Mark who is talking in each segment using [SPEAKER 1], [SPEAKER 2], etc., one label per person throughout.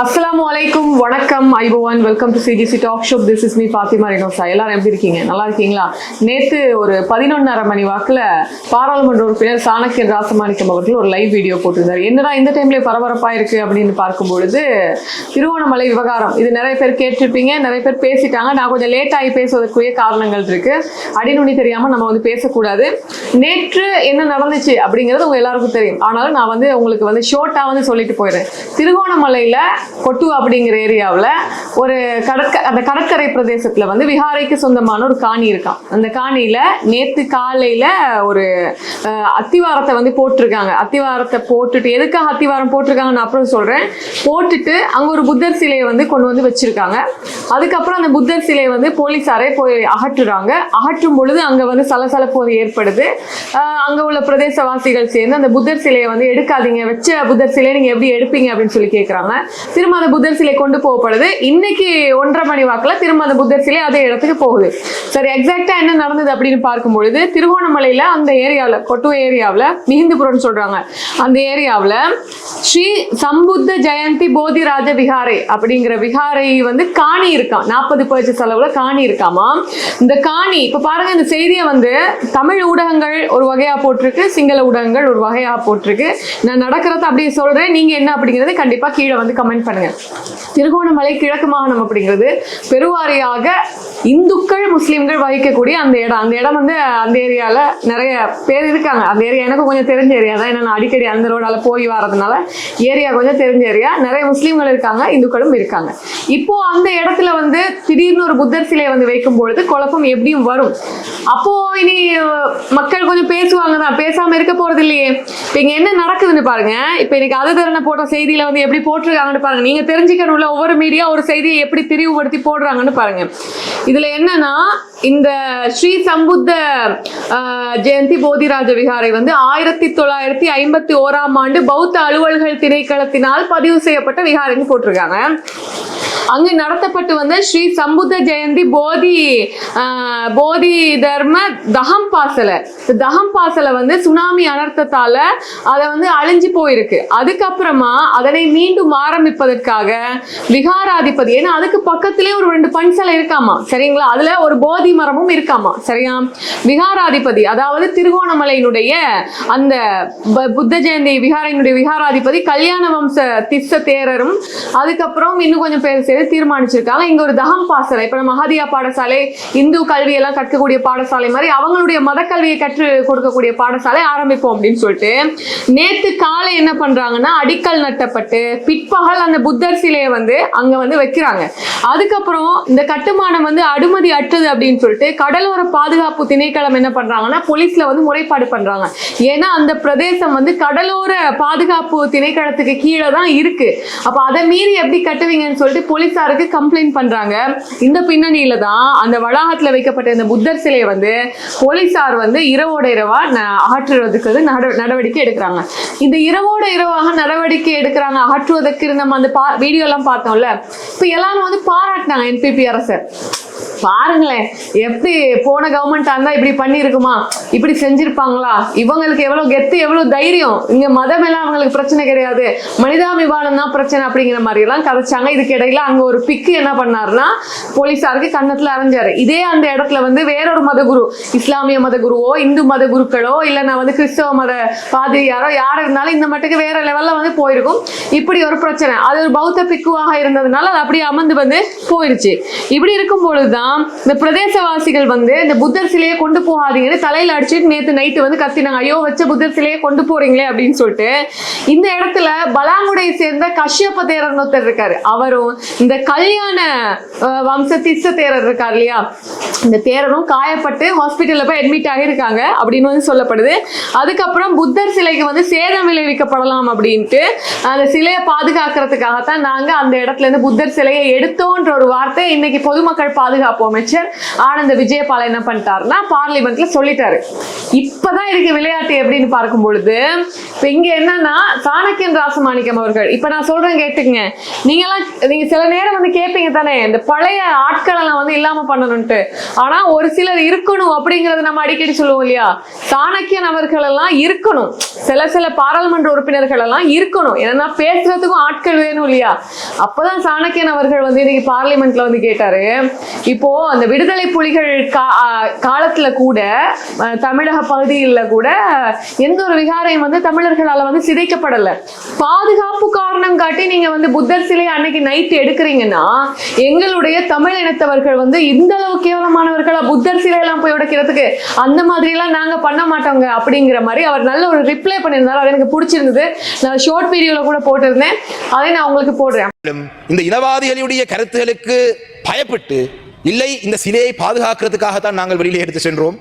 [SPEAKER 1] அஸ்லாம் அலைக்கும் வணக்கம் ஐபோவான் welcome to CGC talk show this is me Fathima Renosa எல்லாரும் எப்படி இருக்கீங்க நல்லா இருக்கீங்களா நேற்று ஒரு பதினொன்னரை மணி வாக்கில் பாராளுமன்ற உறுப்பினர் சாணக்கியன் ராசமாணிக்கம் அவர்கள் ஒரு லைவ் வீடியோ போட்டிருந்தார் என்னடா இந்த டைம்லேயே பரபரப்பாக இருக்குது அப்படின்னு பார்க்கும்பொழுது திருவோணமலை விவகாரம் இது நிறைய பேர் கேட்டிருப்பீங்க நிறைய பேர் பேசிட்டாங்க நான் கொஞ்சம் லேட்டாகி பேசுவதற்குரிய காரணங்கள் இருக்குது அடிநுனி தெரியாமல் நம்ம வந்து பேசக்கூடாது நேற்று என்ன நடந்துச்சு அப்படிங்கிறது உங்கள் எல்லாருக்கும் தெரியும் ஆனாலும் நான் வந்து உங்களுக்கு வந்து ஷோர்ட்டாக வந்து சொல்லிட்டு போயிடுறேன் திருகோணமலையில் கொட்டு அப்படிங்கிற ஏரியாவில் ஒரு கடற்க அந்த கடற்கரை பிரதேசத்தில் வந்து விஹாரைக்கு சொந்தமான ஒரு காணி இருக்கான் அந்த காணியில் நேற்று காலையில் ஒரு அத்திவாரத்தை வந்து போட்டிருக்காங்க அத்திவாரத்தை போட்டுட்டு எதுக்காக அத்திவாரம் போட்டிருக்காங்க நான் அப்புறம் சொல்கிறேன் போட்டுட்டு அங்கே ஒரு புத்தர் சிலையை வந்து கொண்டு வந்து வச்சுருக்காங்க அதுக்கப்புறம் அந்த புத்தர் சிலையை வந்து போலீஸாரே போய் அகற்றுறாங்க அகற்றும் பொழுது அங்கே வந்து சலசலப்போது ஏற்படுது அங்கே உள்ள பிரதேசவாசிகள் சேர்ந்து அந்த புத்தர் சிலையை வந்து எடுக்காதீங்க வச்ச புத்தர் சிலையை நீங்கள் எப்படி எடுப்பீங்க அப்படின்னு சொல்லி கேட்குறாங்க திருமத புத்தர் சிலை கொண்டு போகப்படுது இன்னைக்கு ஒன்றரை மணி வாக்கில் திருமத புத்தர் சிலை அதே இடத்துக்கு போகுது சரி எக்ஸாக்டா என்ன நடந்தது அப்படின்னு பார்க்கும் பொழுது திருகோணமலையில அந்த ஏரியாவில் கொட்டுவ ஏரியாவில் மிகுந்துபுரம்னு சொல்றாங்க அந்த ஏரியாவில் ஸ்ரீ சம்புத்த ஜெயந்தி போதிராஜ விகாரை அப்படிங்கிற விகாரை வந்து காணி இருக்கான் நாற்பது பயிற்சி செலவுல காணி இருக்காமா இந்த காணி இப்போ பாருங்க இந்த செய்தியை வந்து தமிழ் ஊடகங்கள் ஒரு வகையா போட்டிருக்கு சிங்கள ஊடகங்கள் ஒரு வகையா போட்டிருக்கு நான் நடக்கிறத அப்படியே சொல்றேன் நீங்க என்ன அப்படிங்கிறது கண்டிப்பா கீழே வந்து கமெண்ட் கமெண்ட் பண்ணுங்க திருகோணமலை கிழக்கு மாகாணம் அப்படிங்கிறது பெருவாரியாக இந்துக்கள் முஸ்லீம்கள் வகிக்கக்கூடிய அந்த இடம் அந்த இடம் வந்து அந்த ஏரியாவில் நிறைய பேர் இருக்காங்க அந்த ஏரியா எனக்கு கொஞ்சம் தெரிஞ்ச ஏரியா தான் ஏன்னா நான் அடிக்கடி அந்த ரோடால் போய் வரதுனால ஏரியா கொஞ்சம் தெரிஞ்ச ஏரியா நிறைய முஸ்லீம்கள் இருக்காங்க இந்துக்களும் இருக்காங்க இப்போ அந்த இடத்துல வந்து திடீர்னு ஒரு புத்தர் சிலையை வந்து வைக்கும் பொழுது குழப்பம் எப்படியும் வரும் அப்போ இனி மக்கள் கொஞ்சம் பேசுவாங்க தான் பேசாம இருக்க போறது இல்லையே இப்போ இங்க என்ன நடக்குதுன்னு பாருங்க இப்போ இன்னைக்கு அது தரணை போட்ட செய்தியில வந்து எப்படி போட்டிருக்காங்கன்னு பாருங்க நீங்க தெரிஞ்சுக்கணும்ல ஒவ்வொரு மீடியா ஒரு செய்தியை எப்படி திரிவுபடுத்தி போடுறாங்கன்னு பாருங்க இதுல என்னன்னா இந்த ஸ்ரீ சம்புத்த ஜெயந்தி போதிராஜ விகாரை வந்து ஆயிரத்தி தொள்ளாயிரத்தி ஐம்பத்தி ஓராம் ஆண்டு பௌத்த அலுவல்கள் திணைக்களத்தினால் பதிவு செய்யப்பட்ட விகாரைன்னு போட்டிருக்காங்க அங்கு நடத்தப்பட்டு வந்த ஸ்ரீ சம்புத்த ஜெயந்தி போதி போதி தர்ம தகம் பாசலை தகம் பாசலை வந்து சுனாமி அனர்த்தத்தால அதை வந்து அழிஞ்சு போயிருக்கு அதுக்கப்புறமா அதனை மீண்டும் ஆரம்பிப்ப இருப்பதற்காக விகாராதிபதி ஏன்னா அதுக்கு பக்கத்திலே ஒரு ரெண்டு பஞ்சலை இருக்காமா சரிங்களா அதுல ஒரு போதி மரமும் இருக்காமா சரியா விகாராதிபதி அதாவது திருகோணமலையினுடைய அந்த புத்த ஜெயந்தி விகாரையினுடைய விகாராதிபதி கல்யாண வம்ச திஸ்ஸ தேரரும் அதுக்கப்புறம் இன்னும் கொஞ்சம் பேர் சேர்த்து தீர்மானிச்சிருக்காங்க இங்க ஒரு தகம் பாசலை இப்ப மகாதியா பாடசாலை இந்து கல்வியெல்லாம் கற்கக்கூடிய பாடசாலை மாதிரி அவங்களுடைய மத கல்வியை கற்று கொடுக்கக்கூடிய பாடசாலை ஆரம்பிப்போம் அப்படின்னு சொல்லிட்டு நேத்து காலை என்ன பண்றாங்கன்னா அடிக்கல் நட்டப்பட்டு பிற்பகல் அந்த அந்த புத்தர் சிலையை வந்து அங்க வந்து வைக்கிறாங்க அதுக்கப்புறம் இந்த கட்டுமானம் வந்து அனுமதி அற்றது அப்படின்னு சொல்லிட்டு கடலோர பாதுகாப்பு திணைக்களம் என்ன பண்றாங்கன்னா போலீஸ்ல வந்து முறைப்பாடு பண்றாங்க ஏன்னா அந்த பிரதேசம் வந்து கடலோர பாதுகாப்பு திணைக்களத்துக்கு கீழே தான் இருக்கு அப்ப அதை மீறி எப்படி கட்டுவீங்கன்னு சொல்லிட்டு போலீஸாருக்கு கம்ப்ளைண்ட் பண்றாங்க இந்த பின்னணியில தான் அந்த வளாகத்துல வைக்கப்பட்ட இந்த புத்தர் சிலையை வந்து போலீஸார் வந்து இரவோட இரவா ஆற்றுவதற்கு நடவடிக்கை எடுக்கிறாங்க இந்த இரவோட இரவாக நடவடிக்கை எடுக்கிறாங்க அகற்றுவதற்கு இருந்த வந்து பா எல்லாம் பார்த்தோம்ல இப்போ எல்லாரும் வந்து பாராட்டினாங்க என்பிபி அரசர் பாருங்களேன் எப்படி போன கவர்மெண்ட் இருந்தா இப்படி பண்ணிருக்குமா இப்படி செஞ்சிருப்பாங்களா இவங்களுக்கு எவ்வளவு கெத்து எவ்வளவு தைரியம் இங்க மதம் எல்லாம் அவங்களுக்கு பிரச்சனை கிடையாது மனிதாபிமானம் தான் பிரச்சனை அப்படிங்கிற மாதிரி எல்லாம் கதைச்சாங்க இதுக்கு இடையில அங்க ஒரு பிக்கு என்ன பண்ணாருன்னா போலீசாருக்கு கண்ணத்துல அரைஞ்சாரு இதே அந்த இடத்துல வந்து வேறொரு மத குரு இஸ்லாமிய மத குருவோ இந்து மத குருக்களோ இல்ல நான் வந்து கிறிஸ்தவ மத பாதிரியாரோ யாரோ இருந்தாலும் இந்த மட்டுக்கு வேற லெவல்ல வந்து போயிருக்கும் இப்படி ஒரு பிரச்சனை அது ஒரு பௌத்த பிக்குவாக இருந்ததுனால அது அப்படியே அமர்ந்து வந்து போயிடுச்சு இப்படி இருக்கும் பொழுதுதான் இந்த பிரதேசவாசிகள் வந்து இந்த புத்தர் சிலையை கொண்டு போகாதீங்கன்னு தலையில அடிச்சுட்டு நேற்று நைட்டு வந்து கத்தினாங்க ஐயோ வச்ச புத்தர் சிலையை கொண்டு போறீங்களே அப்படின்னு சொல்லிட்டு இந்த இடத்துல பலாங்குடையை சேர்ந்த கஷ்யப்ப தேரர் ஒருத்தர் இருக்காரு அவரும் இந்த கல்யாண வம்ச திஸ்ஸ தேரர் இருக்கார் இல்லையா இந்த தேரரும் காயப்பட்டு ஹாஸ்பிட்டலில் போய் அட்மிட் ஆகியிருக்காங்க அப்படின்னு வந்து சொல்லப்படுது அதுக்கப்புறம் புத்தர் சிலைக்கு வந்து சேதம் விளைவிக்கப்படலாம் அப்படின்ட்டு அந்த சிலையை பாதுகாக்கிற பாதுகாக்கிறதுக்காகத்தான் நாங்க அந்த இடத்துல இருந்து புத்தர் சிலையை எடுத்தோன்ற ஒரு வார்த்தை இன்னைக்கு பொதுமக்கள் பாதுகாப்பு அமைச்சர் ஆனந்த விஜயபால் என்ன பண்ணிட்டாருன்னா பார்லிமெண்ட்ல சொல்லிட்டாரு இப்பதான் இருக்கு விளையாட்டு எப்படின்னு பார்க்கும் பொழுது இப்ப இங்க என்னன்னா சாணக்கியன் ராசமாணிக்கம் அவர்கள் இப்ப நான் சொல்றேன் கேட்டுக்கங்க நீங்க எல்லாம் நீங்க சில நேரம் வந்து கேட்பீங்க தானே இந்த பழைய ஆட்கள் எல்லாம் வந்து இல்லாம பண்ணணும்ட்டு ஆனா ஒரு சிலர் இருக்கணும் அப்படிங்கறது நம்ம அடிக்கடி சொல்லுவோம் இல்லையா சாணக்கியன் அவர்கள் எல்லாம் இருக்கணும் சில சில பாராளுமன்ற உறுப்பினர்கள் எல்லாம் இருக்கணும் ஏன்னா பேசுறதுக்கும் ஆட்கள் வேணும் இல்லையா அப்பதான் சாணக்கியன் அவர்கள் வந்து இன்னைக்கு பார்லிமெண்ட்ல வந்து கேட்டாரு இப்போ அந்த விடுதலை புலிகள் காலத்துல கூட தமிழக பகுதியில் கூட எந்த ஒரு விகாரையும் வந்து தமிழர்களால வந்து சிதைக்கப்படல பாதுகாப்பு காரணம் காட்டி நீங்க வந்து புத்தர் சிலை அன்னைக்கு நைட் எடுக்கிறீங்கன்னா எங்களுடைய தமிழ் இனத்தவர்கள் வந்து இந்த அளவு கேவலமானவர்களா புத்தர் சிலையெல்லாம் போய் உடைக்கிறதுக்கு அந்த மாதிரி எல்லாம் நாங்க பண்ண மாட்டோங்க அப்படிங்கிற மாதிரி அவர் நல்ல ஒரு ரிப்ளை பண்ணியிருந்தாரு அது எனக்கு பிடிச்சிருந்தது நான் ஷார்ட் வீடியோல கூட போட்டிருந்தேன் அதே நான் போடுறேன் இந்த இனவாதிகளுடைய கருத்துகளுக்கு பயப்பட்டு இல்லை இந்த சிலையை பாதுகாக்கிறதுக்காகத்தான் நாங்கள் வெளியில எடுத்து சென்றோம்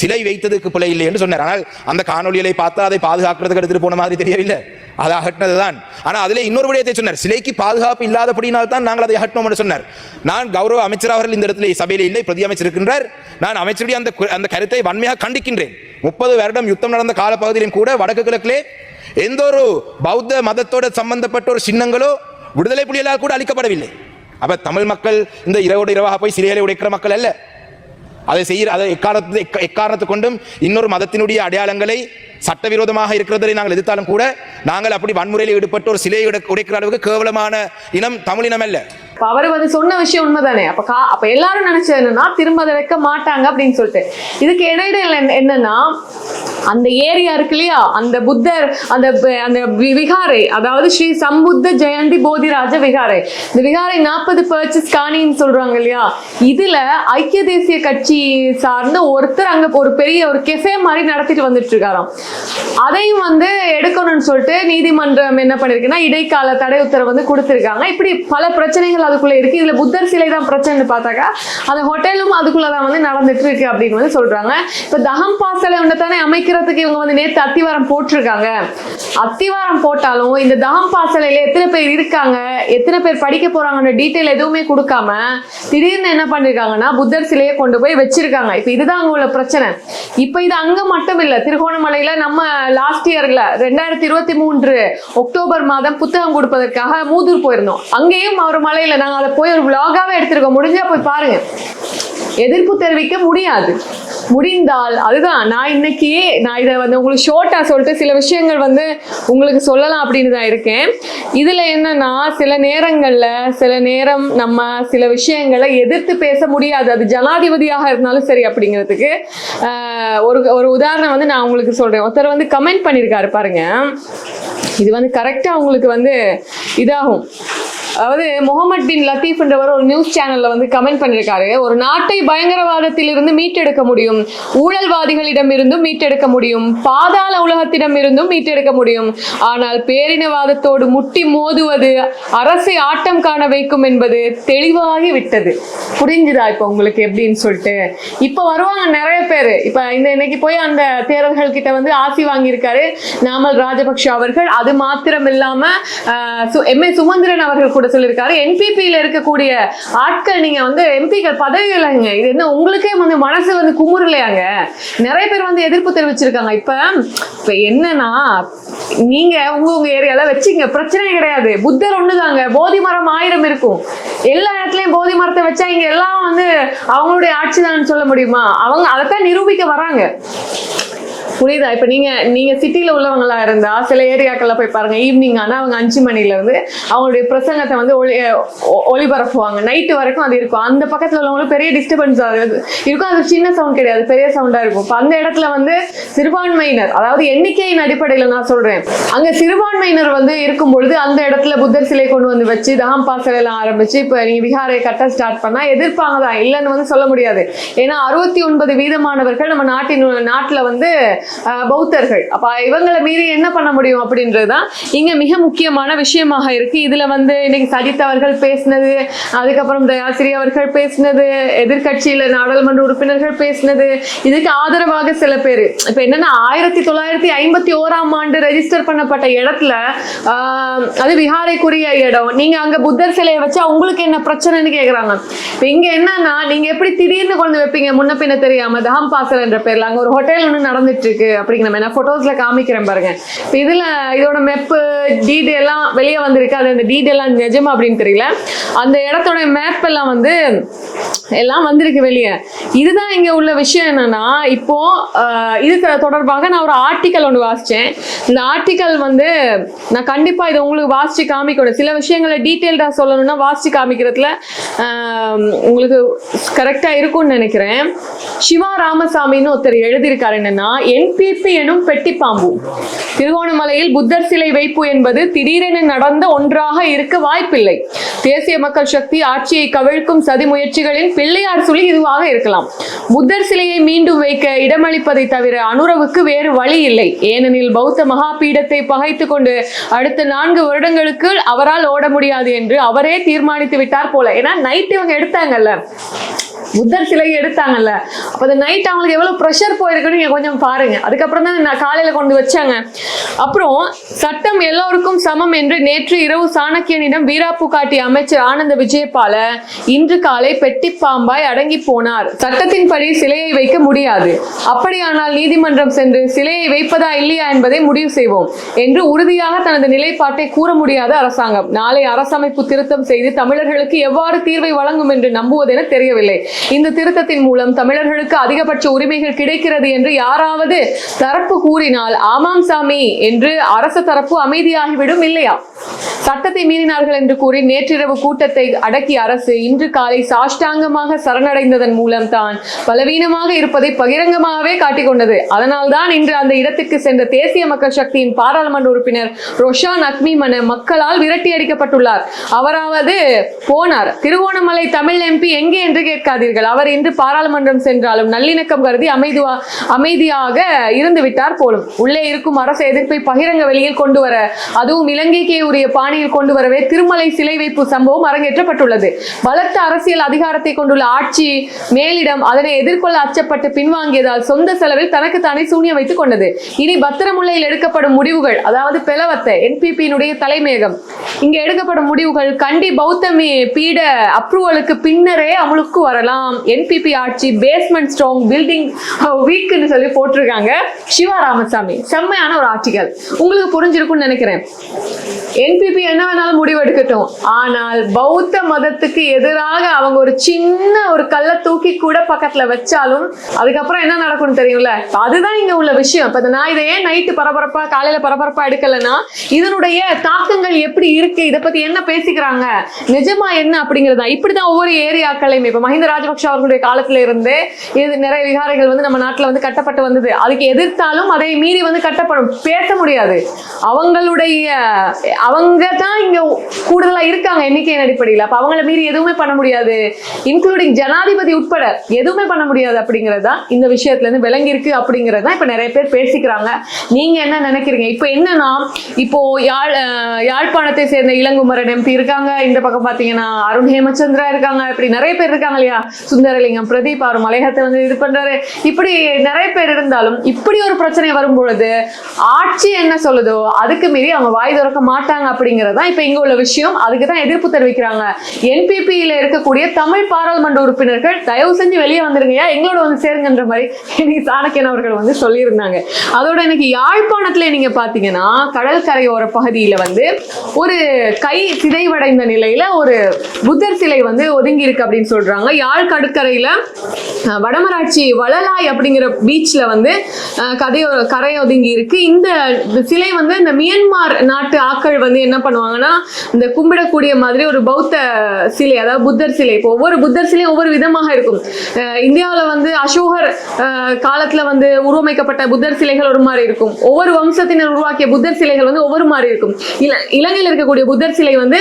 [SPEAKER 1] சிலை வைத்ததுக்கு பிள்ளை இல்லை என்று சொன்னார் ஆனால் அந்த காணொலிகளை பார்த்தா அதை பாதுகாக்கிறதுக்கு எடுத்துட்டு போன மாதிரி தெரியவில்லை அதை அகற்றினது தான் ஆனால் அதிலே இன்னொரு விடயத்தை சொன்னார் சிலைக்கு பாதுகாப்பு இல்லாதபடினால் தான் நாங்கள் அதை அகட்டணும் என்று சொன்னார் நான் கௌரவ அமைச்சர் அவர்கள் இந்த இடத்துல சபையில் இல்லை பிரதி அமைச்சர் இருக்கின்றார் நான் அமைச்சருடைய அந்த அந்த கருத்தை வன்மையாக கண்டிக்கின்றேன் முப்பது வருடம் யுத்தம் நடந்த காலப்பகுதியிலும் கூட வடக்கு கிழக்கிலே எந்த ஒரு பௌத்த மதத்தோட சம்பந்தப்பட்ட ஒரு சின்னங்களோ விடுதலை புலிகளால் கூட அளிக்கப்படவில்லை அப்ப தமிழ் மக்கள் இந்த இரவோடு இரவாக போய் சிறைகளை உடைக்கிற மக்கள் அல்ல அதை செய்கிற அதை எக்காரணத்து எக்காரணத்து கொண்டும் இன்னொரு மதத்தினுடைய அடையாளங்களை சட்டவிரோதமாக இருக்கிறதை நாங்கள் எதிர்த்தாலும் கூட நாங்கள் அப்படி வன்முறையில் ஈடுபட்டு ஒரு சிலையை உடைக்கிற அளவுக்கு கேவலமான இனம் தமிழினம் அல்ல அப்ப அவர் வந்து சொன்ன விஷயம் உண்மைதானே அப்ப கா அப்ப எல்லாரும் நினைச்சது என்னன்னா திரும்ப வைக்க மாட்டாங்க அப்படின்னு சொல்லிட்டு இதுக்கு இடையில என்னன்னா அந்த ஏரியா இருக்கு இல்லையா அந்த புத்தர் அந்த அந்த விகாரை அதாவது ஸ்ரீ சம்புத்த ஜெயந்தி போதிராஜ விகாரை இந்த விகாரை நாற்பது பர்ச்சஸ் காணின்னு சொல்றாங்க இல்லையா இதுல ஐக்கிய தேசிய கட்சி சார்ந்த ஒருத்தர் அங்க ஒரு பெரிய ஒரு கெஃபே மாதிரி நடத்திட்டு வந்துட்டு இருக்காராம் அதையும் வந்து எடுக்கணும்னு சொல்லிட்டு நீதிமன்றம் என்ன பண்ணிருக்குன்னா இடைக்கால தடை உத்தரவு வந்து கொடுத்துருக்காங்க இப்படி பல பிரச்சனைகள் அதுக்குள்ள இருக்கு இதுல புத்தர் சிலை தான் பிரச்சனை பார்த்தாக்கா அந்த ஹோட்டலும் அதுக்குள்ளதான் வந்து நடந்துட்டு இருக்கு அப்படின்னு வந்து சொல்றாங்க இப்ப தகம் பாசலை ஒன்று தானே அமைக்கிறதுக்கு இவங்க வந்து நேற்று அத்திவாரம் போட்டிருக்காங்க அத்திவாரம் போட்டாலும் இந்த தகம் பாசலையில எத்தனை பேர் இருக்காங்க எத்தனை பேர் படிக்க போறாங்கன்ற டீட்டெயில் எதுவுமே கொடுக்காம திடீர்னு என்ன பண்ணிருக்காங்கன்னா புத்தர் சிலையை கொண்டு போய் வச்சிருக்காங்க இப்ப இதுதான் அங்க உள்ள பிரச்சனை இப்ப இது அங்க மட்டும் இல்ல திருகோணமலையில நம்ம லாஸ்ட் இயர்ல ரெண்டாயிரத்தி இருபத்தி மூன்று அக்டோபர் மாதம் புத்தகம் கொடுப்பதற்காக மூதூர் போயிருந்தோம் அங்கேயும் அவர் மலையில நாங்க அதை போய் ஒரு விளாகாவே எடுத்திருக்கோம் முடிஞ்சா போய் பாருங்க எதிர்ப்பு தெரிவிக்க முடியாது முடிந்தால் அதுதான் நான் இன்னைக்கு நான் இதை வந்து உங்களுக்கு ஷோர்ட்டாக சொல்லிட்டு சில விஷயங்கள் வந்து உங்களுக்கு சொல்லலாம் அப்படின்னு தான் இருக்கேன் இதில் என்னன்னா சில நேரங்களில் சில நேரம் நம்ம சில விஷயங்களை எதிர்த்து பேச முடியாது அது ஜனாதிபதியாக இருந்தாலும் சரி அப்படிங்கிறதுக்கு ஒரு ஒரு உதாரணம் வந்து நான் உங்களுக்கு சொல்கிறேன் ஒருத்தர் வந்து கமெண்ட் பண்ணியிருக்காரு பாருங்க இது வந்து கரெக்டாக உங்களுக்கு வந்து இதாகும் அதாவது முகமது பின் லத்தீஃப்ன்றவர் ஒரு நியூஸ் சேனல்ல வந்து கமெண்ட் பண்ணிருக்காரு ஒரு நாட்டை பயங்கரவாதத்திலிருந்து மீட்டெடுக்க முடியும் ஊழல்வாதிகளிடம் இருந்தும் மீட்டெடுக்க முடியும் பாதாள உலகத்திடம் இருந்தும் மீட்டெடுக்க முடியும் ஆனால் பேரினவாதத்தோடு முட்டி மோதுவது அரசை ஆட்டம் காண வைக்கும் என்பது தெளிவாகி விட்டது புரிஞ்சுதா இப்போ உங்களுக்கு எப்படின்னு சொல்லிட்டு இப்போ வருவாங்க நிறைய பேர் இப்போ இந்த இன்னைக்கு போய் அந்த தேரர்கள் கிட்ட வந்து ஆசி வாங்கியிருக்காரு நாமல் ராஜபக்ஷ அவர்கள் அது மாத்திரம் இல்லாம எம் ஏ சுமந்திரன் அவர்கள் கூட சொல்லியிருக்காரு என்பிபியில இருக்கக்கூடிய ஆட்கள் நீங்க வந்து எம்பிக்கள் பதவி இல்லைங்க இது என்ன உங்களுக்கே வந்து மனசு வந்து குமுறலையாங்க நிறைய பேர் வந்து எதிர்ப்பு தெரிவிச்சிருக்காங்க இப்ப இப்ப என்னன்னா நீங்க உங்க உங்க ஏரியால வச்சுங்க பிரச்சனை கிடையாது புத்தர் ஒண்ணுதாங்க போதி மரம் ஆயிரம் இருக்கும் எல்லா இடத்துலயும் போதி மரத்தை வச்சா இங்க எல்லாம் வந்து அவங்களுடைய ஆட்சி தான் சொல்ல முடியுமா அவங்க அதைத்தான் நிரூபிக்க வராங்க புரியுதா இப்போ நீங்கள் நீங்கள் சிட்டியில் உள்ளவங்களா இருந்தால் சில ஏரியாக்களில் போய் பாருங்கள் ஈவினிங் ஆனால் அவங்க அஞ்சு மணிலேருந்து அவங்களுடைய பிரசங்கத்தை வந்து ஒளி ஒளிபரப்புவாங்க நைட்டு வரைக்கும் அது இருக்கும் அந்த பக்கத்தில் உள்ளவங்களும் பெரிய டிஸ்டர்பன்ஸ் ஆகுது இருக்கும் அது சின்ன சவுண்ட் கிடையாது பெரிய சவுண்டாக இருக்கும் இப்போ அந்த இடத்துல வந்து சிறுபான்மையினர் அதாவது எண்ணிக்கையின் அடிப்படையில் நான் சொல்கிறேன் அங்கே சிறுபான்மையினர் வந்து இருக்கும் பொழுது அந்த இடத்துல புத்தர் சிலை கொண்டு வந்து வச்சு தாம் பாசல் எல்லாம் ஆரம்பிச்சு இப்போ நீங்கள் விஹாரை கட்ட ஸ்டார்ட் பண்ணால் எதிர்ப்பாங்க தான் இல்லைன்னு வந்து சொல்ல முடியாது ஏன்னா அறுபத்தி ஒன்பது வீதமானவர்கள் நம்ம நாட்டின் நாட்டில் வந்து பௌத்தர்கள் அப்ப இவங்களை மீறி என்ன பண்ண முடியும் அப்படின்றதுதான் இங்க மிக முக்கியமான விஷயமாக இருக்கு இதுல வந்து இன்னைக்கு சஜித் அவர்கள் பேசினது அதுக்கப்புறம் தயாசிரி அவர்கள் பேசினது எதிர்கட்சியில நாடாளுமன்ற உறுப்பினர்கள் பேசினது இதுக்கு ஆதரவாக சில பேர் இப்ப என்னன்னா ஆயிரத்தி தொள்ளாயிரத்தி ஐம்பத்தி ஓராம் ஆண்டு ரெஜிஸ்டர் பண்ணப்பட்ட இடத்துல அது விஹாரைக்குரிய இடம் நீங்க அங்க புத்தர் சிலையை வச்சு அவங்களுக்கு என்ன பிரச்சனைன்னு கேக்குறாங்க இங்க என்னன்னா நீங்க எப்படி திடீர்னு கொண்டு வைப்பீங்க முன்ன பின்ன தெரியாம தஹம் பாசல் என்ற பேர்ல அங்க ஒரு ஹோட்டல் ஒன்று நடந்துட்டு இருக்கு அப்படிங்கிற மாதிரி நான் ஃபோட்டோஸில் காமிக்கிறேன் பாருங்க இப்போ இதில் இதோட மெப்பு டீடெயிலாம் வெளியே வந்திருக்கு அது அந்த டீடெயிலாம் நிஜமா அப்படின்னு தெரியல அந்த இடத்தோட மேப் எல்லாம் வந்து எல்லாம் வந்திருக்கு வெளியே இதுதான் இங்கே உள்ள விஷயம் என்னன்னா இப்போ இது தொடர்பாக நான் ஒரு ஆர்டிக்கல் ஒன்று வாசித்தேன் இந்த ஆர்டிக்கல் வந்து நான் கண்டிப்பாக இதை உங்களுக்கு வாசிச்சு காமிக்கணும் சில விஷயங்களை டீட்டெயில்டாக சொல்லணும்னா வாசித்து காமிக்கிறதுல உங்களுக்கு கரெக்டாக இருக்கும்னு நினைக்கிறேன் சிவா ராமசாமின்னு ஒருத்தர் எழுதியிருக்காரு என்னன்னா என்பிபி எனும் பெட்டி பாம்பு திருகோணமலையில் புத்தர் சிலை வைப்பு என்பது திடீரென நடந்த ஒன்றாக இருக்க வாய்ப்பில்லை தேசிய மக்கள் சக்தி ஆட்சியை கவிழ்க்கும் சதி முயற்சிகளின் பிள்ளையார் சுழி இதுவாக இருக்கலாம் புத்தர் சிலையை மீண்டும் வைக்க இடமளிப்பதை தவிர அனுரவுக்கு வேறு வழி இல்லை ஏனெனில் பௌத்த மகாபீடத்தை பகைத்துக் கொண்டு அடுத்த நான்கு வருடங்களுக்கு அவரால் ஓட முடியாது என்று அவரே தீர்மானித்து விட்டார் போல ஏன்னா நைட் இவங்க எடுத்தாங்கல்ல புத்தர் சிலையை எடுத்தாங்கல்ல அப்ப அந்த நைட் அவங்களுக்கு எவ்வளோ ப்ரெஷர் போயிருக்குன்னு நீங்கள் கொஞ்சம் பாருங்க அதுக்கப்புறம் தான் நான் காலையில் கொண்டு வச்சாங்க அப்புறம் சட்டம் எல்லோருக்கும் சமம் என்று நேற்று இரவு சாணக்கியனிடம் வீராப்பு காட்டிய அமைச்சர் ஆனந்த விஜயபால இன்று காலை பெட்டி பாம்பாய் அடங்கி போனார் சட்டத்தின்படி சிலையை வைக்க முடியாது அப்படியானால் நீதிமன்றம் சென்று சிலையை வைப்பதா இல்லையா என்பதை முடிவு செய்வோம் என்று உறுதியாக தனது நிலைப்பாட்டை கூற முடியாத அரசாங்கம் நாளை அரசமைப்பு திருத்தம் செய்து தமிழர்களுக்கு எவ்வாறு தீர்வை வழங்கும் என்று நம்புவதென தெரியவில்லை இந்த திருத்தத்தின் மூலம் தமிழர்களுக்கு அதிகபட்ச உரிமைகள் கிடைக்கிறது என்று யாராவது தரப்பு கூறினால் ஆமாம் சாமி என்று அரச தரப்பு அமைதியாகிவிடும் இல்லையா சட்டத்தை மீறினார்கள் என்று கூறி நேற்றிரவு கூட்டத்தை அடக்கிய அரசு இன்று காலை சாஷ்டாங்கமாக சரணடைந்ததன் மூலம் தான் பலவீனமாக இருப்பதை பகிரங்கமாகவே காட்டிக்கொண்டது அதனால்தான் இன்று அந்த இடத்துக்கு சென்ற தேசிய மக்கள் சக்தியின் பாராளுமன்ற உறுப்பினர் ரொஷான் மன மக்களால் விரட்டி அடிக்கப்பட்டுள்ளார் அவராவது போனார் திருவோணமலை தமிழ் எம்பி எங்கே என்று கேட்காது கொண்டாடாதீர்கள் அவர் இன்று பாராளுமன்றம் சென்றாலும் நல்லிணக்கம் கருதி அமைதியா அமைதியாக இருந்து விட்டார் போலும் உள்ளே இருக்கும் அரசு எதிர்ப்பை பகிரங்க வெளியில் கொண்டு வர அதுவும் இலங்கைக்கே உரிய பாணியில் கொண்டு வரவே திருமலை சிலை வைப்பு சம்பவம் அரங்கேற்றப்பட்டுள்ளது பலத்த அரசியல் அதிகாரத்தை கொண்டுள்ள ஆட்சி மேலிடம் அதனை எதிர்கொள்ள அச்சப்பட்டு பின்வாங்கியதால் சொந்த செலவில் தனக்கு தானே சூனியம் வைத்துக் கொண்டது இனி பத்திரமுல்லையில் எடுக்கப்படும் முடிவுகள் அதாவது பெலவத்தை என்பிபியினுடைய தலைமையகம் இங்க எடுக்கப்படும் முடிவுகள் கண்டி பௌத்தமி பீட அப்ரூவலுக்கு பின்னரே அமலுக்கு வரலாம் எல்லாம் என்பிபி ஆட்சி பேஸ்மெண்ட் ஸ்ட்ராங் பில்டிங் வீக்குன்னு சொல்லி போட்டிருக்காங்க சிவா ராமசாமி செம்மையான ஒரு ஆட்சிகள் உங்களுக்கு புரிஞ்சிருக்கும்னு நினைக்கிறேன் என்பிபி என்ன வேணாலும் முடிவெடுக்கட்டும் ஆனால் பௌத்த மதத்துக்கு எதிராக அவங்க ஒரு சின்ன ஒரு கல்லை தூக்கி கூட பக்கத்துல வச்சாலும் அதுக்கப்புறம் என்ன நடக்கும் தெரியும்ல அதுதான் இங்க உள்ள விஷயம் இப்ப நான் இதை ஏன் நைட்டு பரபரப்பா காலையில பரபரப்பா எடுக்கலன்னா இதனுடைய தாக்கங்கள் எப்படி இருக்கு இதை பத்தி என்ன பேசிக்கிறாங்க நிஜமா என்ன அப்படிங்கிறதா இப்படிதான் ஒவ்வொரு ஏரியாக்களையும் இப்ப மஹிந்த ராஜபக்ஷ அவர்களுடைய காலத்துல இருந்தே இது நிறைய விகாரைகள் வந்து நம்ம நாட்டுல வந்து கட்டப்பட்டு வந்தது அதுக்கு எதிர்த்தாலும் அதை மீறி வந்து கட்டப்படும் பேச முடியாது அவங்களுடைய அவங்க தான் இங்க கூடுதலா இருக்காங்க எண்ணிக்கையின் அடிப்படையில் அப்ப அவங்களை மீறி எதுவுமே பண்ண முடியாது இன்க்ளூடிங் ஜனாதிபதி உட்பட எதுவுமே பண்ண முடியாது அப்படிங்கறதா இந்த விஷயத்துல இருந்து விளங்கி இருக்கு அப்படிங்கறதா இப்ப நிறைய பேர் பேசிக்கிறாங்க நீங்க என்ன நினைக்கிறீங்க இப்ப என்னன்னா இப்போ யாழ் யாழ்ப்பாணத்தை சேர்ந்த இளங்குமரன் எம்பி இருக்காங்க இந்த பக்கம் பாத்தீங்கன்னா அருண் ஹேமச்சந்திரா இருக்காங்க இப்படி நிறைய பேர் இருக்காங்க இல்லையா சுந்தரலிங்கம் பிரதீப் அவர் மலையகத்தை வந்து இது பண்றாரு இப்படி நிறைய பேர் இருந்தாலும் இப்படி ஒரு பிரச்சனை வரும் பொழுது ஆட்சி என்ன சொல்லுதோ அதுக்கு மீறி அவங்க வாய் திறக்க மாட்டாங்க மாட்டாங்க அப்படிங்கிறதா இப்போ இங்க உள்ள விஷயம் அதுக்கு தான் எதிர்ப்பு தெரிவிக்கிறாங்க என்பிபியில் இருக்கக்கூடிய தமிழ் பாராளுமன்ற உறுப்பினர்கள் தயவு செஞ்சு வெளியே வந்துருங்கயா எங்களோட வந்து சேருங்கன்ற மாதிரி இன்னைக்கு சாணக்கியன் அவர்கள் வந்து சொல்லியிருந்தாங்க அதோட இன்னைக்கு யாழ்ப்பாணத்துல நீங்க பாத்தீங்கன்னா கடல் கரையோர பகுதியில வந்து ஒரு கை சிதைவடைந்த நிலையில ஒரு புத்தர் சிலை வந்து ஒதுங்கி இருக்கு அப்படின்னு சொல்றாங்க யாழ் கடற்கரையில வடமராட்சி வளலாய் அப்படிங்கிற பீச்ல வந்து கதையோ கரை ஒதுங்கி இருக்கு இந்த சிலை வந்து இந்த மியன்மார் நாட்டு ஆக்கள் வந்து என்ன பண்ணுவாங்கன்னா இந்த கும்பிடக்கூடிய மாதிரி ஒரு பௌத்த சிலை அதாவது புத்தர் சிலை இப்போ ஒவ்வொரு புத்தர் சிலையும் ஒவ்வொரு விதமாக இருக்கும் இந்தியாவில் வந்து அசோகர் காலத்தில் வந்து உருவமைக்கப்பட்ட புத்தர் சிலைகள் ஒரு மாதிரி இருக்கும் ஒவ்வொரு வம்சத்தினர் உருவாக்கிய புத்தர் சிலைகள் வந்து ஒவ்வொரு மாதிரி இருக்கும் இல இலங்கையில் இருக்கக்கூடிய புத்தர் சிலை வந்து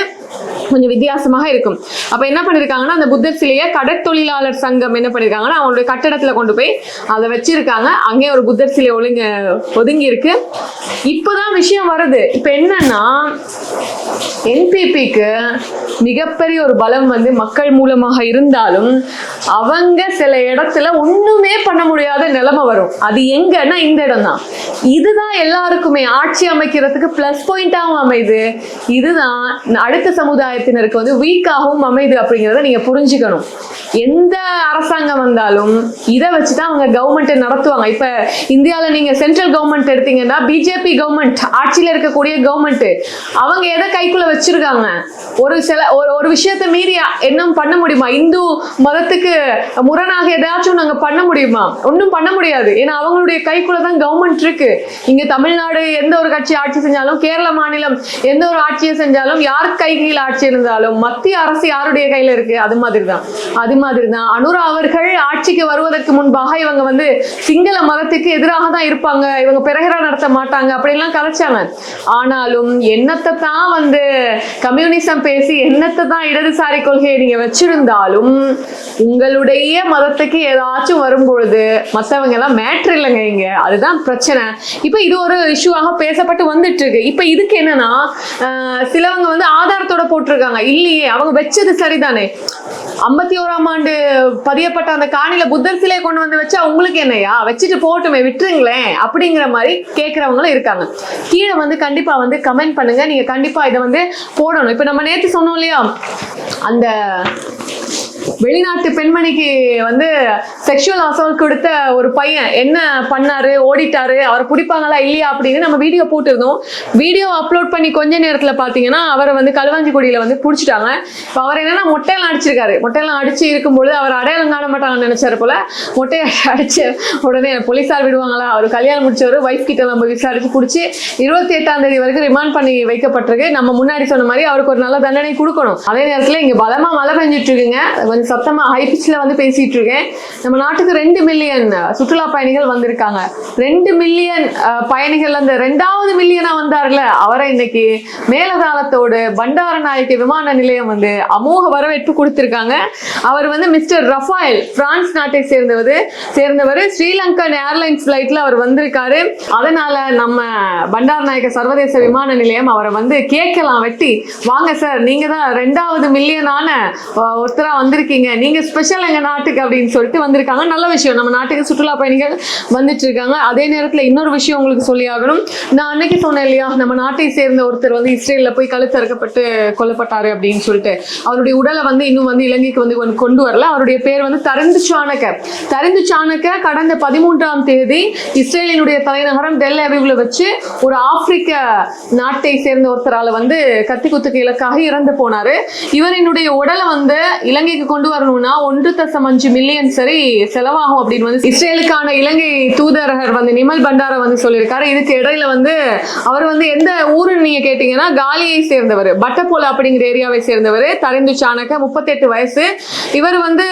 [SPEAKER 1] கொஞ்சம் வித்தியாசமாக இருக்கும் அப்போ என்ன பண்ணியிருக்காங்கன்னா அந்த புத்தர் சிலையை கடற்தொழிலாளர் சங்கம் என்ன பண்ணியிருக்காங்கன்னா அவங்களுடைய கட்டடத்தில் கொண்டு போய் அதை வச்சிருக்காங்க அங்கே ஒரு புத்தர் சிலை ஒழுங்கு ஒதுங்கி இருக்கு இப்போதான் விஷயம் வருது இப்போ என்னன்னா என்பிபிக்கு மிகப்பெரிய ஒரு பலம் வந்து மக்கள் மூலமாக இருந்தாலும் அவங்க சில இடத்துல ஒண்ணுமே பண்ண முடியாத நிலைமை வரும் அது எங்கன்னா இந்த இடம் தான் இதுதான் எல்லாருக்குமே ஆட்சி அமைக்கிறதுக்கு பிளஸ் பாயிண்டாகவும் அமைது இதுதான் அடுத்த சமுதாயத்தினருக்கு வந்து வீக்காகவும் அமைது அப்படிங்கிறத நீங்க புரிஞ்சுக்கணும் எந்த அரசாங்கம் வந்தாலும் இதை வச்சு தான் அவங்க கவர்மெண்ட்டை நடத்துவாங்க இப்ப இந்தியாவில் நீங்க சென்ட்ரல் கவர்மெண்ட் எடுத்தீங்கன்னா பிஜேபி கவர்மெண்ட் ஆட்சியில் இருக்கக்கூடிய கவர்மெண்ட் அவங்க எதை கைக்குள்ள வச்சிருக்காங்க ஒரு சில ஒரு ஒரு விஷயத்த மீறி என்ன பண்ண முடியுமா இந்து மதத்துக்கு முரணாக ஏதாச்சும் நாங்க பண்ண முடியுமா ஒன்றும் பண்ண முடியாது ஏன்னா அவங்களுடைய கைக்குள்ள தான் கவர்மெண்ட் இருக்கு இங்க தமிழ்நாடு எந்த ஒரு கட்சி ஆட்சி செஞ்சாலும் கேரள மாநிலம் எந்த ஒரு ஆட்சியை செஞ்சாலும் யார் கை கீழ் ஆட்சி இருந்தாலும் மத்திய அரசு யாருடைய கையில இருக்கு அது மாதிரி தான் அது மாதிரி தான் அனுரா அவர்கள் ஆட்சிக்கு வருவதற்கு முன்பாக இவங்க வந்து சிங்கள மதத்துக்கு எதிராக தான் இருப்பாங்க இவங்க பிறகரா நடத்த மாட்டாங்க அப்படின்லாம் கலைச்சாங்க ஆனாலும் என்ன என்னத்தை தான் வந்து கம்யூனிசம் பேசி என்னத்தை தான் இடதுசாரி கொள்கையை நீங்க வச்சிருந்தாலும் உங்களுடைய மதத்துக்கு ஏதாச்சும் வரும் பொழுது மற்றவங்க எல்லாம் மேட்ரு இல்லைங்க இங்க அதுதான் பிரச்சனை இப்போ இது ஒரு இஷ்யூவாக பேசப்பட்டு வந்துட்டு இருக்கு இப்போ இதுக்கு என்னன்னா சிலவங்க வந்து ஆதாரத்தோட போட்டிருக்காங்க இல்லையே அவங்க வச்சது சரிதானே ஐம்பத்தி ஓராம் ஆண்டு பதியப்பட்ட அந்த காணில புத்தர் சிலையை கொண்டு வந்து வச்சா உங்களுக்கு என்னையா வச்சுட்டு போட்டுமே விட்டுருங்களேன் அப்படிங்கிற மாதிரி கேட்கறவங்களும் இருக்காங்க கீழே வந்து கண்டிப்பா வந்து கமெண்ட் பண்ண பண்ணுங்க நீங்க கண்டிப்பா இதை வந்து போடணும் இப்ப நம்ம நேற்று சொன்னோம் இல்லையா அந்த வெளிநாட்டு பெண்மணிக்கு வந்து செக்ஷுவல் அசால் கொடுத்த ஒரு பையன் என்ன பண்ணாரு ஓடிட்டாரு அவர் பிடிப்பாங்களா இல்லையா அப்படின்னு நம்ம வீடியோ போட்டிருந்தோம் வீடியோ அப்லோட் பண்ணி கொஞ்ச நேரத்தில் பார்த்தீங்கன்னா அவரை வந்து கல்வாஞ்சிக்குடியில் வந்து பிடிச்சிட்டாங்க இப்போ அவர் என்னன்னா மொட்டையெல்லாம் அடிச்சிருக்காரு மொட்டையெல்லாம் அடிச்சு இருக்கும்போது அவர் அடையாளம் காண மாட்டாங்கன்னு நினைச்சாரு போல மொட்டையை அடிச்சு உடனே போலீஸார் விடுவாங்களா அவர் கல்யாணம் முடிச்சவர் வைஃப் கிட்ட நம்ம விசாரிச்சு பிடிச்சி இருபத்தி எட்டாம் தேதி வரைக்கும் ரிமாண்ட் பண்ணி வைக்கப்பட்டிருக்கு நம்ம முன்னாடி சொன்ன மாதிரி அவருக்கு ஒரு நல்ல தண்டனை கொடுக்கணும் அதே நேரத்தில் இங்கே பலமாக மழை பெஞ்சிட்டு இருக்குங்க சத்தமா ஹை பிச்சில் வந்து பேசிட்டு இருக்கேன் நம்ம நாட்டுக்கு ரெண்டு மில்லியன் சுற்றுலா பயணிகள் வந்திருக்காங்க ரெண்டு மில்லியன் பயணிகள் அந்த ரெண்டாவது மில்லியனா வந்தார்ல அவரை இன்னைக்கு மேலதாளத்தோடு பண்டாரநாயக்க விமான நிலையம் வந்து அமோக வரவேற்பு கொடுத்திருக்காங்க அவர் வந்து மிஸ்டர் ரஃபாயல் பிரான்ஸ் நாட்டை சேர்ந்தவர் சேர்ந்தவர் ஸ்ரீலங்கன் ஏர்லைன்ஸ் ஃப்ளைட்டில் அவர் வந்திருக்காரு அதனால நம்ம பண்டார நாயக்க சர்வதேச விமான நிலையம் அவரை வந்து கேட்கலாம் வெட்டி வாங்க சார் நீங்க தான் ரெண்டாவது மில்லியனான ஒருத்தரா வந்திருக்கீங்க இருக்கீங்க நீங்க ஸ்பெஷல் எங்க நாட்டுக்கு அப்படின்னு சொல்லிட்டு வந்திருக்காங்க நல்ல விஷயம் நம்ம நாட்டுக்கு சுற்றுலா பயணிகள் வந்துட்டு இருக்காங்க அதே நேரத்துல இன்னொரு விஷயம் உங்களுக்கு சொல்லி ஆகணும் நான் அன்னைக்கு சொன்னேன் இல்லையா நம்ம நாட்டை சேர்ந்த ஒருத்தர் வந்து இஸ்ரேலில் போய் கழுத்தறுக்கப்பட்டு கொல்லப்பட்டாரு அப்படின்னு சொல்லிட்டு அவருடைய உடலை வந்து இன்னும் வந்து இலங்கைக்கு வந்து கொண்டு வரல அவருடைய பேர் வந்து தரிந்து சாணக்க தரிந்து சாணக்க கடந்த பதிமூன்றாம் தேதி இஸ்ரேலினுடைய தலைநகரம் டெல்லி அவிவ்ல வச்சு ஒரு ஆப்பிரிக்க நாட்டை சேர்ந்த ஒருத்தரால வந்து கத்தி குத்துக்கு இலக்காக இறந்து போனாரு இவரினுடைய உடலை வந்து இலங்கைக்கு கொண்டு கொண்டு வரணும்னா ஒன்று தசம் அஞ்சு மில்லியன் சரி செலவாகும் அப்படின்னு வந்து இஸ்ரேலுக்கான இலங்கை தூதரகர் வந்து நிமல் பண்டார வந்து சொல்லியிருக்காரு இதுக்கு இடையில வந்து அவர் வந்து எந்த ஊரு நீங்க கேட்டீங்கன்னா காலியை சேர்ந்தவர் பட்டப்போல அப்படிங்கிற ஏரியாவை சேர்ந்தவர் தரிந்து சாணக்க முப்பத்தெட்டு வயசு இவர் வந்து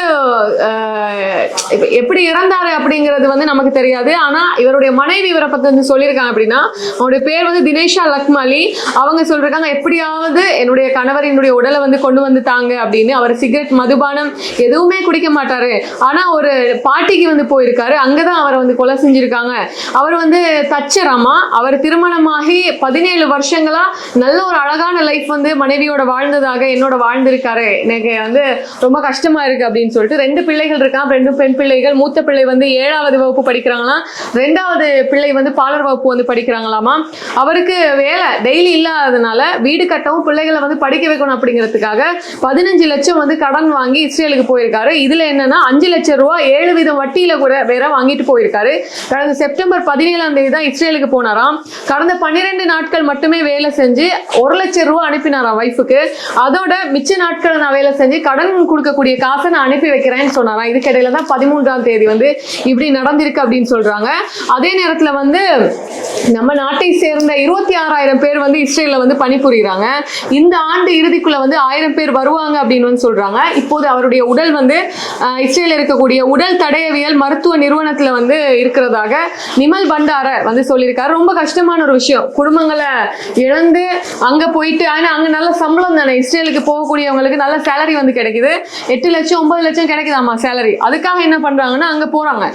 [SPEAKER 1] எப்படி இறந்தாரு அப்படிங்கிறது வந்து நமக்கு தெரியாது ஆனா இவருடைய மனைவி இவரை பத்தி வந்து சொல்லியிருக்காங்க அப்படின்னா அவருடைய பேர் வந்து தினேஷா லக்மாலி அவங்க சொல்றாங்க எப்படியாவது என்னுடைய கணவரினுடைய உடலை வந்து கொண்டு வந்து தாங்க அப்படின்னு அவர் சிகரெட் மதுபானம் எதுவுமே குடிக்க மாட்டாரு ஆனா ஒரு பாட்டிக்கு வந்து போயிருக்காரு அங்கதான் அவரை வந்து கொலை செஞ்சிருக்காங்க அவர் வந்து தச்சராமா அவர் திருமணமாகி பதினேழு வருஷங்களா நல்ல ஒரு அழகான லைஃப் வந்து மனைவியோட வாழ்ந்ததாக என்னோட வாழ்ந்திருக்காரு எனக்கு வந்து ரொம்ப கஷ்டமா இருக்கு அப்படின்னு சொல்லிட்டு ரெண்டு பிள்ளைகள் இருக்கான் ரெண்டு பெண் பிள்ளைகள் மூத்த பிள்ளை வந்து ஏழாவது வகுப்பு படிக்கிறாங்களாம் ரெண்டாவது பிள்ளை வந்து பாலர் வகுப்பு வந்து படிக்கிறாங்களாமா அவருக்கு வேலை டெய்லி இல்லாததுனால வீடு கட்டவும் பிள்ளைகளை வந்து படிக்க வைக்கணும் அப்படிங்கிறதுக்காக பதினஞ்சு லட்சம் வந்து கடன் வாங்கி இஸ்ரேலுக்கு போயிருக்காரு இதுல என்னன்னா அஞ்சு லட்சம் ரூபா ஏழு வித வட்டியில கூட வேற வாங்கிட்டு போயிருக்காரு கடந்த செப்டம்பர் பதினேழாம் தேதி தான் இஸ்ரேலுக்கு போனாராம் கடந்த பன்னிரெண்டு நாட்கள் மட்டுமே வேலை செஞ்சு ஒரு லட்சம் ரூபா அனுப்பினாராம் ஒய்ஃபுக்கு அதோட மிச்ச நாட்கள் நான் வேலை செஞ்சு கடன் கொடுக்கக்கூடிய காசை நான் அனுப்பி வைக்கிறேன்னு சொன்னாராம் இதுக்கிடையில தான் பதிமூன்றாம் தேதி வந்து இப்படி நடந்திருக்கு அப்படின்னு சொல்றாங்க அதே நேரத்துல வந்து நம்ம நாட்டை சேர்ந்த இருபத்தி ஆறாயிரம் பேர் வந்து இஸ்ரேல வந்து பணிபுரியுறாங்க இந்த ஆண்டு இறுதிக்குள்ள வந்து ஆயிரம் பேர் வருவாங்க அப்படின்னு வந்து சொல்றாங்க இப்போது அவருடைய உடல் வந்து இஸ்ரேல இருக்கக்கூடிய உடல் தடயவியல் மருத்துவ நிறுவனத்தில் வந்து இருக்கிறதாக நிமல் பண்டார வந்து சொல்லியிருக்காரு ரொம்ப கஷ்டமான ஒரு விஷயம் குடும்பங்களை இழந்து அங்கே போயிட்டு ஆனால் அங்கே நல்ல சம்பளம் தானே இஸ்ரேலுக்கு போகக்கூடியவங்களுக்கு நல்ல சேலரி வந்து கிடைக்குது எட்டு லட்சம் ஒன்பது லட்சம் கிடைக்குதாமா சேலரி அதுக்காக என்ன பண்ணுறாங்கன்னா அங்கே போகிறாங்க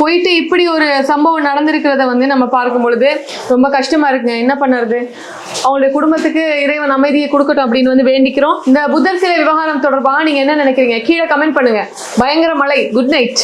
[SPEAKER 1] போயிட்டு இப்படி ஒரு சம்பவம் நடந்திருக்கிறத வந்து நம்ம பார்க்கும் பொழுது ரொம்ப கஷ்டமாக இருக்குங்க என்ன பண்ணுறது அவங்களுடைய குடும்பத்துக்கு இறைவன் அமைதியை கொடுக்கட்டும் அப்படின்னு வந்து வேண்டிக்கிறோம் இந்த புத்தர் சிலை விவகாரம் தொடர்பாக நீங்கள் என்ன நினைக்கிறீங்க பண்ணுங்க கீழே கமெண்ட் பண்ணுங்க பயங்கர மழை குட் நைட்